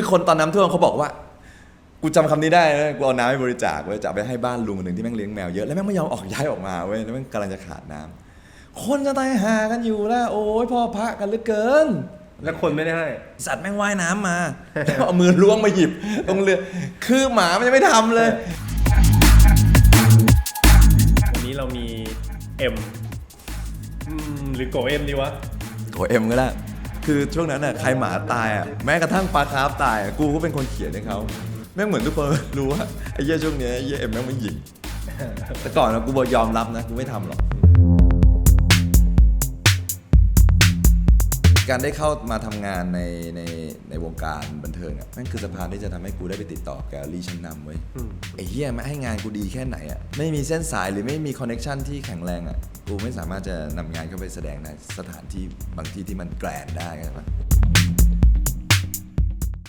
คือคนตอนน้ำท่วมเขาบอกว่า กูจำคำนี้ได้นะกูเอาน้ำไปบริจาคไว้ยจะเอาไปให้บ้านลุงคนหนึ่งที่แม่งเลี้ยงแมวเยอะแล้วแม่งไม่ยอมออกย้ายออกมาเว้ยแล้วแม่งกำลังจะขาดน้ำคนจะตายหากันอยู่แล้วโอ้ยพ่อพระกันเหลือเกิน แล้วคนไม่ได้ให้ สัตว์แม่งว่ายน้ำมา แล้วเอามือล้วงมาหยิบตรงเรือ คือหมามันยังไม่ทำเลย วันนี้เรามีเอ็มอืมหรือโกเอ็มดีวะ โกเอ็มก็ได้ คือช่วงนั้นน่ะใครหมาตายอะแม้กระทั่งปลาคาร์ฟตายอะกูก็เป็นคนเขียนให้เขาแม่งเหมือนทุกคนรู้ว่าไอ้เหี้ยช่วงเนี้ยไอ้เหี้ยเอ็มแม่งไม่หยิงแต่ก่อนนะกูบอกยอมรับนะกูไม่ทำหรอก การได้เข้ามาทำงานในในในวงการบันเทิงอะนั่นคือสะพานที่จะทำให้กูได้ไปติดต่อแกลเลอรี่ชั้นนำเว้ยอืม ไอ้เหี้ยไม่ให้งานกูดีแค่ไหนอะไม่มีเส้นสายหรือไม่มีคอนเน็ชันที่แข็งแรงอะกูไม่สามารถจะนำงานเข้าไปแสดงในสถานที่บางที่ที่มันแกรนด์ได้ใช่ปะ